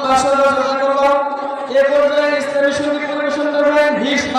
মাসের